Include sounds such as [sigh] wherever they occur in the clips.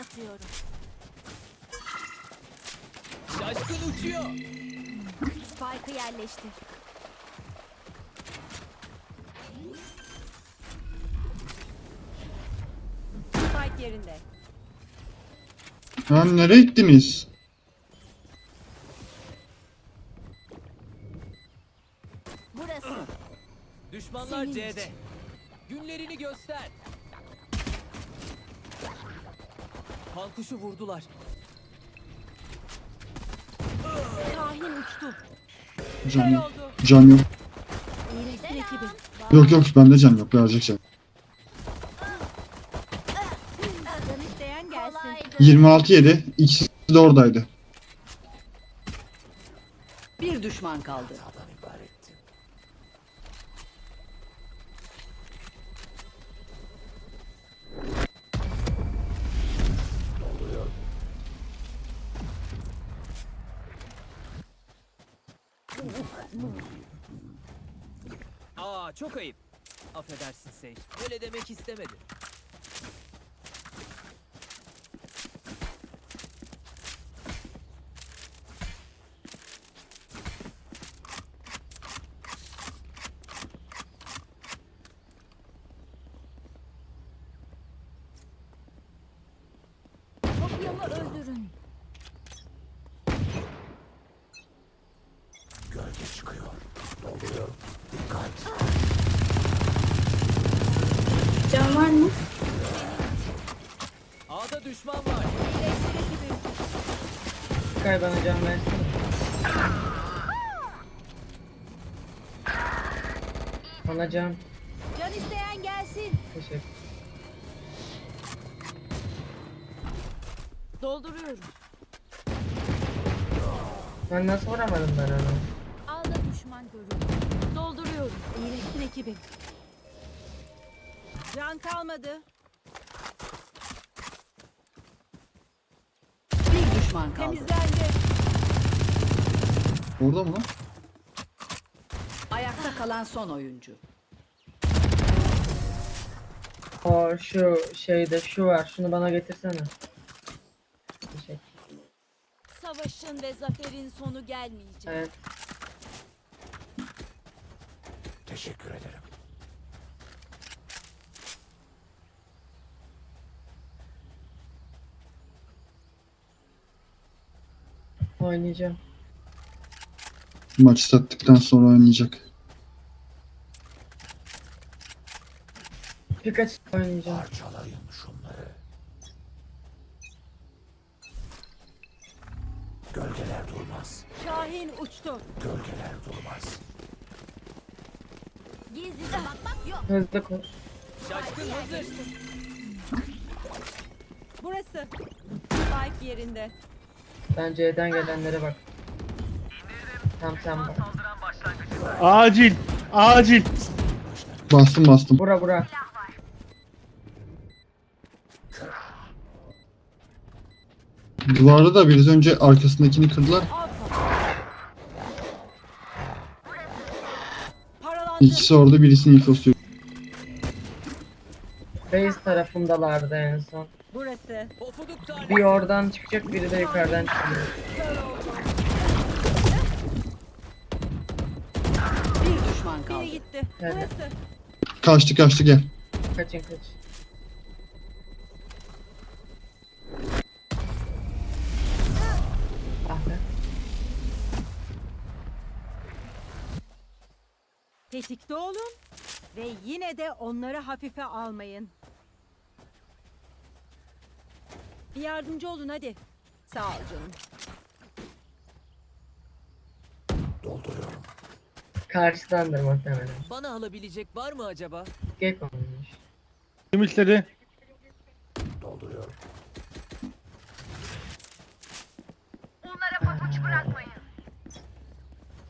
atıyorum. Şaşkın uçuyor. Spike'ı yerleştir. Spike yerinde. Lan nereye gittiniz? Burası. Düşmanlar Senin C'de. için. Vurdular. Kahin uçtu. Can yok. Can yok. İyileşsin ekibi. Yok yok bende can yok. Verecek can. Can isteyen gelsin. Kolaydı. 26 yedi. İkisi de oradaydı. Bir düşman kaldı. Çok ayıp. Affedersin Sage. Öyle demek istemedim. Kopyamı öldürün. Can var mı? A'da düşman var. Kay bana can versin. Bana can. Can isteyen gelsin. Teşekkür. Dolduruyorum. Ben nasıl vuramadım ben onu? Alda düşman görüldü. Dolduruyorum. İyileşsin ekibi. Can kalmadı. Bir düşman kaldı. Temizlendi. Orada mı lan? Ayakta kalan son oyuncu. O şu şeyde şu var. Şunu bana getirsene. Teşekkür. Savaşın ve zaferin sonu gelmeyecek. Evet. Oynayacağım. Maç sattıktan sonra oynayacak. Birkaç oynayacağım. Şahin uçtu. Gizlice bakmak yok. Hızlı koş. Şaşkın hazır. Burası. Spike yerinde. Ben C'den gelenlere bak. Tam sen bak. Acil. Acil. Bastım bastım. Bura bura. Duvarda da biraz önce arkasındakini kırdılar. İkisi orada birisini infosuyor. Base tarafındalardı en son. Burası. Pofuduk. Bir oradan çıkacak biri de yukarıdan çıkacak. Bir düşman kaldı. Biri gitti. Nerede? Burası. Kaçtı kaçtı gel. Kaçın kaç. Ah be. Tetikte olun. Ve yine de onları hafife almayın. Bir yardımcı olun hadi. Sağ ol canım. Karşıdandır muhtemelen. Bana alabilecek var mı acaba? Gek olmuş. Kim istedi?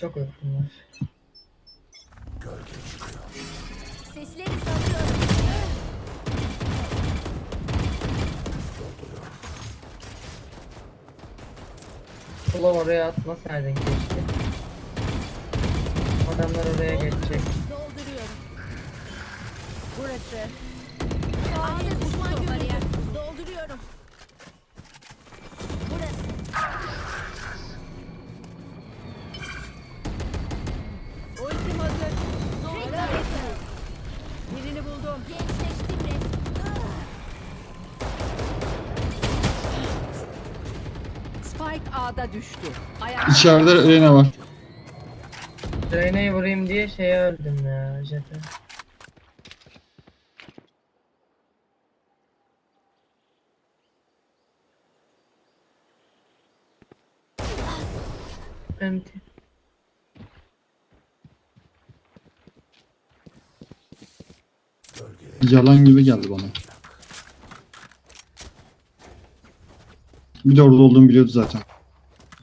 Çok uykum var. Ulan oraya atmasaydın keşke. Adamlar oraya geçecek. Dolduruyorum. Burası. Ağda düşman görüyor. Dolduruyorum. Burası. Ultim hazır. Birini buldum. A'da düştü. Ayak İçeride Reyna var. Reyna'yı vurayım diye şeye öldüm ya jete. Empty. Yalan gibi geldi bana. Bir de orada olduğumu biliyordu zaten.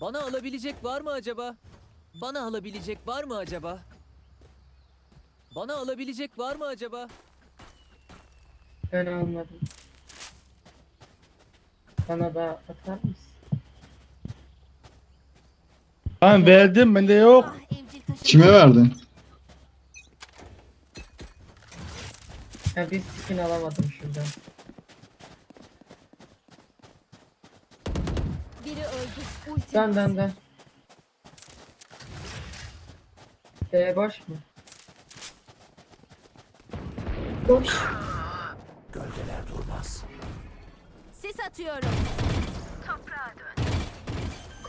Bana alabilecek var mı acaba? Bana alabilecek var mı acaba? Bana alabilecek var mı acaba? Ben almadım. Bana da atar mısın? Tamam verdim bende yok. Evcil taşı. Kime verdin? Ya bir skin alamadım şuradan. Biri Ultim. Dön dön dön. B boş mu? Boş. Sis atıyorum.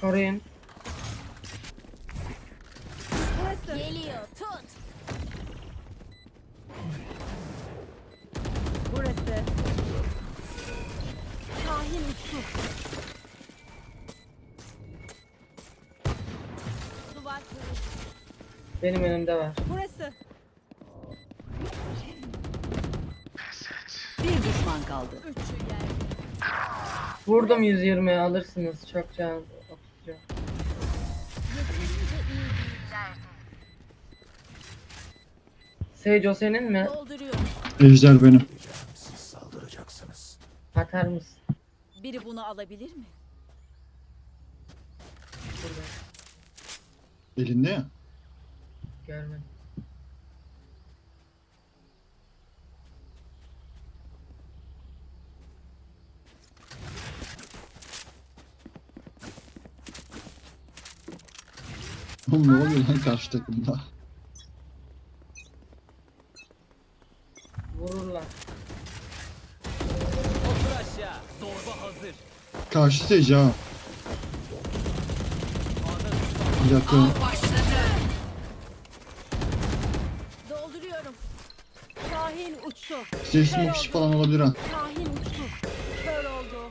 Koruyun. Geliyor. Tut. Burası. Kahin uçtu. Benim önümde var. Burası. bir düşman kaldı. Üçü geldi. Vurdum 120 alırsınız. Çok can. Yeterince iyi. Sage o senin mi? Dolduruyorum. Ejder benim. Atar mısın? Biri bunu alabilir mi? Burada. Elinde ya. Görmedim. Oğlum ne oluyor lan karşı takımda? Vururlar. Otur aşağı. Zorba hazır. Karşı stage ha. Bir dakika. Dolduruyorum. Kahin uçtu. Stage smoke işi falan olabilir ha. Kahin uçtu. Kör oldu.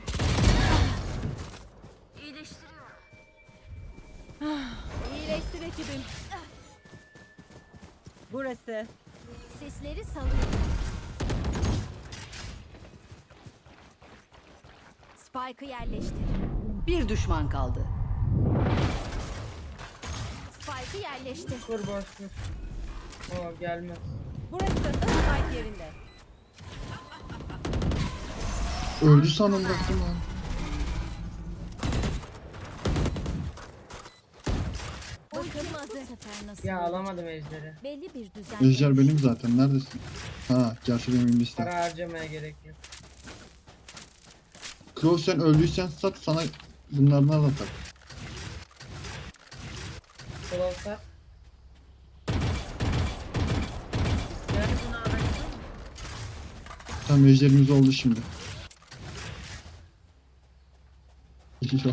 İyileştir ekibim. Burası. Sesleri salıyorum. Spike'ı yerleştir. Bir düşman kaldı. Spike'ı yerleştir. Kur boş gelmez. Burası. Spike yerinde. Öldü sandım baktım lan. Ultim hazır. Bu sefer nasıl? Ya alamadım ejderi. Belli bir düzen. Ejder benim zaten. Neredesin? Ha, gerçi benim liste. Para harcamaya gerek yok. Crow sen öldüysen sat sana bunlardan da tak. Sol olsa. Ejderimiz oldu şimdi. gente já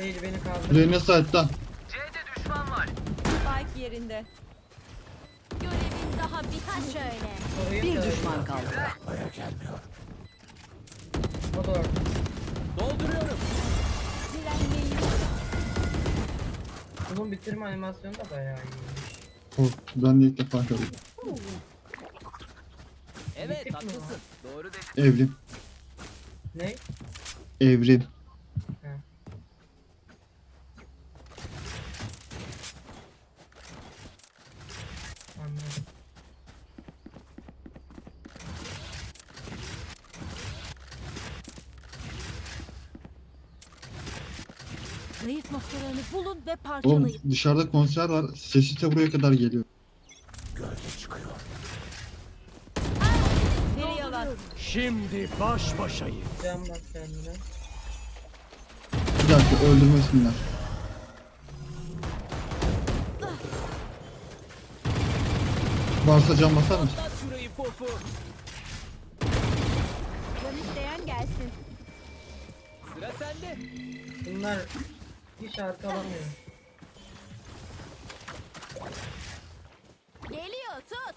Hayır beni kaldır. Reyna site'da. Spike yerinde. Görevin daha bitmiş. şöyle. Koruyun Bir da düşman kaldı. O da orada. Dolduruyorum. Direnmeyi Bunun bitirme animasyonu da bayağı iyi. Oh, ben de ilk defa gördüm. Evet mi haklısın. Doğru dedin. Evrim. Ne? Evrim. Zayıf noktalarını bulun ve Oğlum parçalayın. dışarıda konser var. Sesi de buraya kadar geliyor. Veri yalan. Şimdi baş başayız. Can bak kendine. Bir dakika öldürmesinler. Varsa can basar mısın? Atlat şurayı pofu. Can isteyen gelsin. Sıra sende. Bunlar hiç arkalamıyor. Geliyor tut.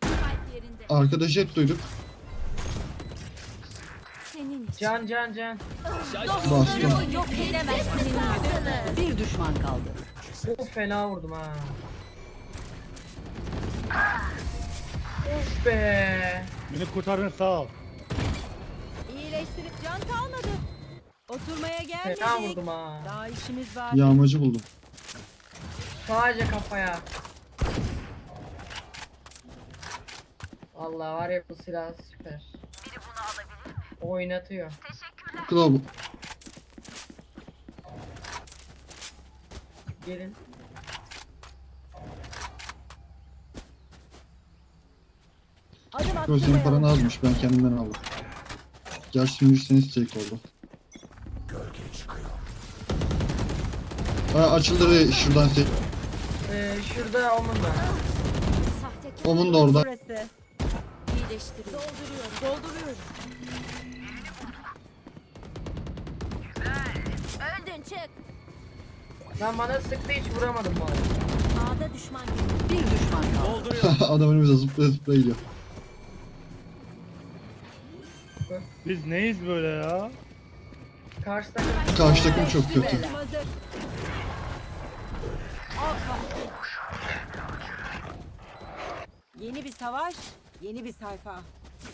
Kalp yerinde. Arkada jet duyduk. Senin için. Can can can. Bastım. Yok edemezsiniz. Bir düşman kaldı. Çok fena vurdum ha. Of be. Beni kurtardın sağ ol. İyileştirip can kalmadı. Oturmaya Fena gelmedik. vurdum ha. Daha işimiz var. Yağmacı buldum. Sadece kafaya. Allah var ya bu silah süper. Biri bunu alabilir mi? Oynatıyor. Claw Gelin. Adım Yo, attırmayalım. senin paran azmış ben kendimden aldım. Gerçi müşteriniz stake oldu. Aa, açıldı re- şuradan stake. Ee, şurada omun. Sahtekar Omun da orada. Burası. iyileştiriyor. Dolduruyorum. Dolduruyorum. Öldün çık. Lan bana sıktı hiç vuramadım bu arada. A'da düşman görüyorum. Bir düşman [laughs] kaldı. Dolduruyor. Adam önümüze zıplaya zıplaya gidiyor. Biz neyiz böyle ya? Karşı takım Karşı takım çok kötü. Yeni bir savaş, yeni bir sayfa.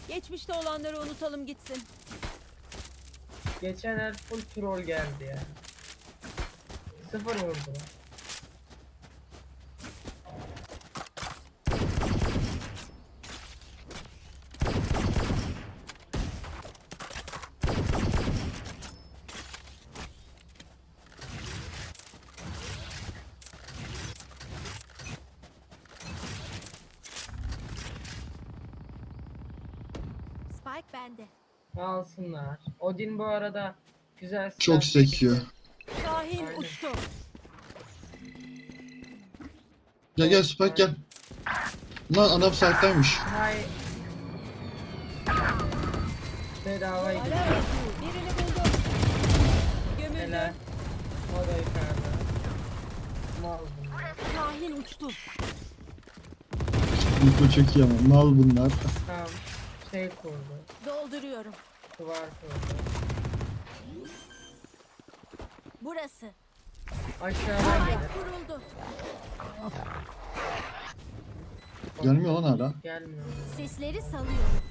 Geçmişte olanları unutalım gitsin. geçen el full troll geldi ya. Sıfır vurdu. Spike bende. Alsınlar. Odin bu arada güzel silah Çok sekiyor. Şahin Aynen. uçtu. Gel gel Spike gel. Lan adam site'daymış. Hay. Bedava gidiyor. Ara birini buldum. Gömüldü. Helal. O da yukarıda. Mal bunlar. Şahin uçtu. Mikro çok iyi ama mal bunlar. Şey kurdu. Dolduruyorum. Duvar kurdu. Burası. Aşağıdan Spike gelir. kuruldu. Gelmiyor lan hala. Gelmiyor. Sesleri salıyorum.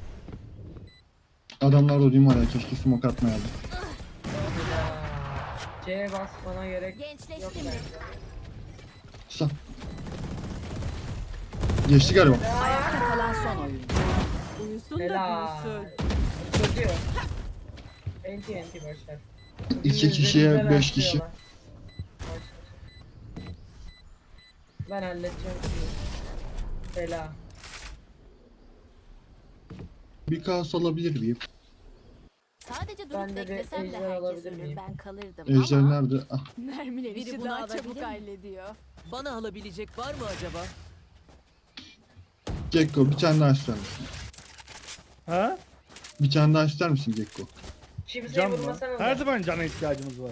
Adamlar da diyeyim var ya keşke smoke atmayalım. Helal. C basmana gerek yok Gençleştim mi? bence. Geçti galiba. Ayakta kalan son oyuncu. Uyusun da Helal. büyüsün. Çocuyor. Enti enti başlar. İki kişiye beş kişi. Ben halledeceğim. Bela. Bir kaos alabilir miyim? Sadece durup Ben de bir beklesem de ejder herkes alabilir ölür. miyim? Ben kalırdım Ejder ama nerede? Ah, mermiler Biri işi bunu daha alabilir çabuk mi? hallediyor. Bana alabilecek var mı acaba? Gekko bir tane daha ister misin? Ha? Bir tane daha ister misin Gekko? Kimseye Can mı? vurmasanız Her zaman cana ihtiyacımız var.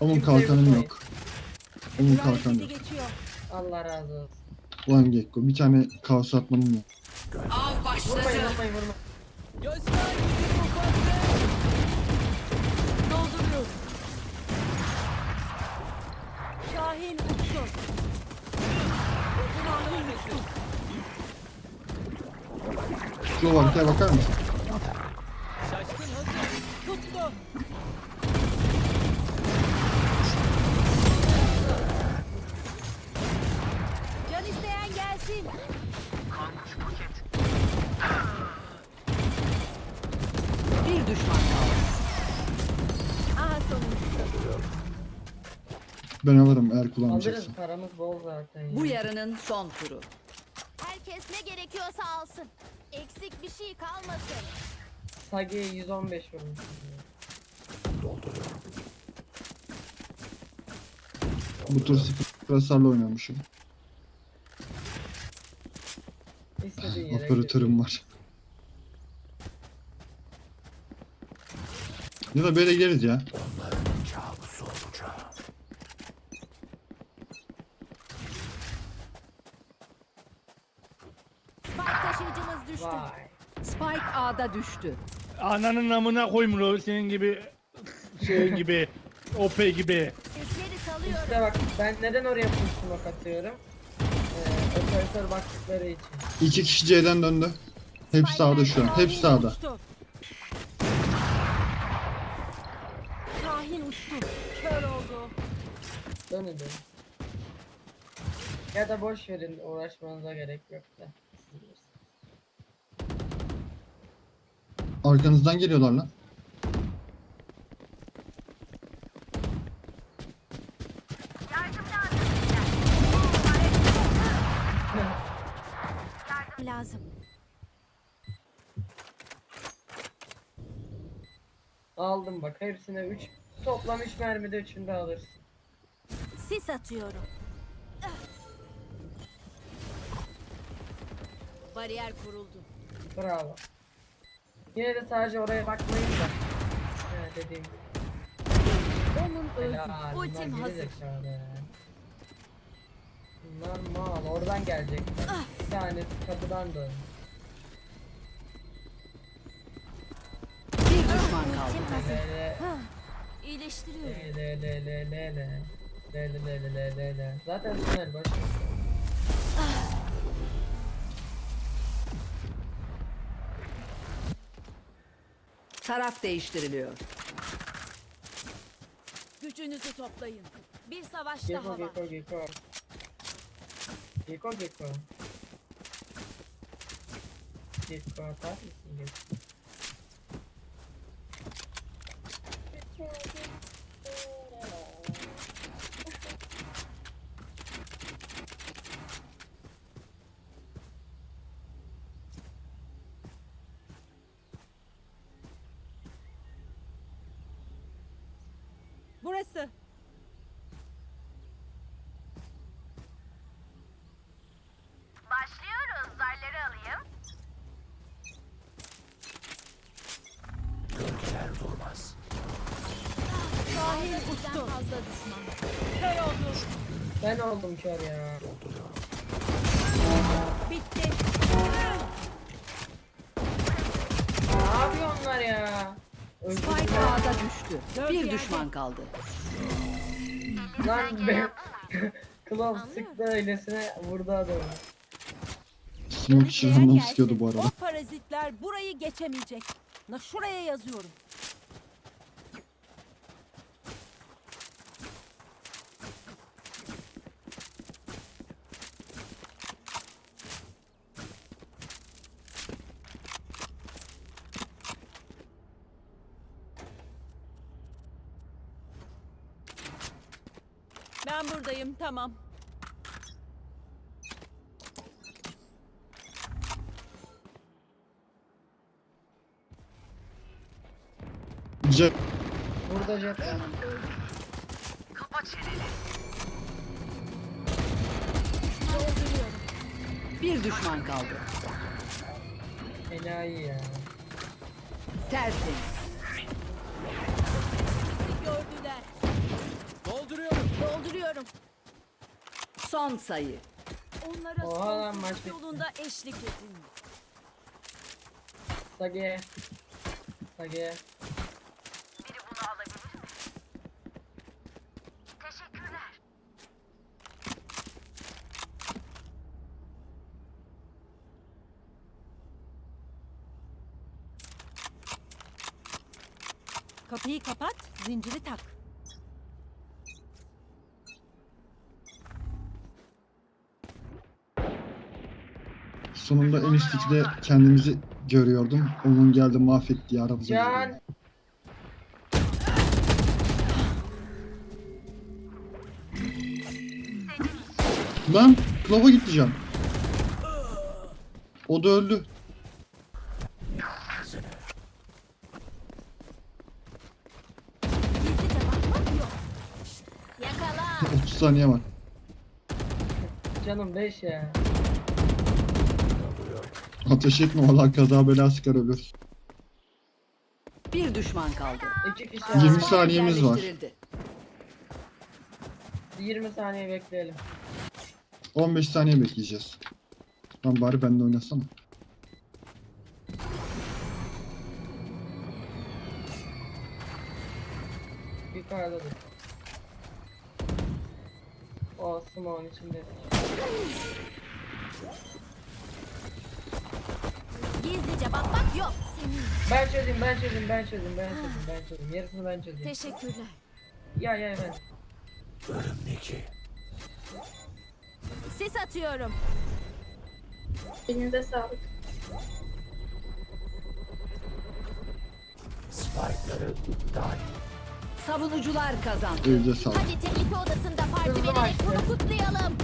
Onun Kimseye kalkanım vurmayın. yok. Onun kalkanı yok. geçiyor. Allah razı olsun. Ulan Gekko bir tane kaos atmanım yok. Av başladı. Vurmayın vurmayın vurmayın. Göster bizi ufaklık. Dolduruyorum. Şahin uçtu. Şahin uçtu. Şu haritaya bakar mısın? Şaşkın Ben alırım eğer Alırız kullanmayacaksın. paramız bol zaten. ya. Bu yarının son turu. Herkes ne gerekiyorsa alsın. Eksik bir şey kalmasın. Sage 115 vurmuş. Bu tur sıfır hasarla oynamışım. İstediğin yere Operatörüm var. Ya da böyle geliriz ya. Spike taşıyıcımız gir. düştü. Vay. Spike A'da düştü. Ananın namına koymuyor senin gibi şey [laughs] gibi OP gibi. Sesleri salıyorum. İşte bak ben neden oraya push atıyorum? Ee, operatör baktıkları için. İki kişi C'den döndü. Hepsi sağda şu an. Hepsi sağda. Şahin uçtu. Kör oldu. Dönün dönün. Ya da boş verin uğraşmanıza gerek yok da. Siz bilirsiniz. Arkanızdan geliyorlar lan. Lazım. Aldım bak hepsine 3 toplam 3 mermide 3'ünü de alırsın. Sis atıyorum. Bariyer kuruldu. Bravo. Yine de sadece oraya bakmayın da. He dediğim gibi. Onun öldü. Helal, Ultim hazır. zekalı ya. Bunlar mal oradan gelecek. Bir tanesi kapıdan dön. Bir düşman kaldı. Ultim hazır. Le le Hah, İyileştiriyorum. le le le le le. Le le le le le le le. Zaten tünel boş. Taraf değiştiriliyor. Gücünüzü toplayın. Bir savaş Geko daha var. geko geko. Geko geko. Geko atar mısın geko? Şahin uçtu. fazla düşman. Kör oldu. Ben oldum kör ya. Bitti. Ne yapıyor onlar ya? Spike. A'da düştü. Dört Bir yerde. düşman kaldı. Lan be. [laughs] Klov sıktı öylesine vurdu adamı. Smoke Bekleyen canım sıkıyordu bu arada. O parazitler burayı geçemeyecek. Na şuraya yazıyorum. Ben buradayım tamam. C Burada jet var. Bir düşman kaldı. Enayi ya. Tertemiz. Gördüler. Dolduruyorum. Dolduruyorum. Son sayı. Onlara Oha lan, sonsuzluk maç bitti. yolunda eşlik edin. Sage. Sage. Kapıyı kapat, zinciri tak. Sonunda en kendimizi görüyordum. Onun geldi mahvetti aramızı. Can. Lan lava gitti can. O da öldü. Yakala. [laughs] 30 saniye var. Canım 5 ya. Ateş etme valla kaza bela sıkar ölür. Bir düşman kaldı. 2 kişi. 20 Yirmi... saniyemiz var. Yerleştirildi. 20 saniye bekleyelim. 15 saniye bekleyeceğiz. Lan bari ben de oynasana. Yukarıda dur. O Smoke'un içinde. Gizlice bakmak yok. Senin. Ben çözeyim, ben çözeyim, ben çözeyim, ben çözeyim, ben çözeyim. Yarısını ben çözeyim. Teşekkürler. Ya ya ben. Sis atıyorum. Elinize sağlık. Savunucular kazandı. Evde sağ ol. Hadi tehlike odasında parti vererek başla. bunu kutlayalım.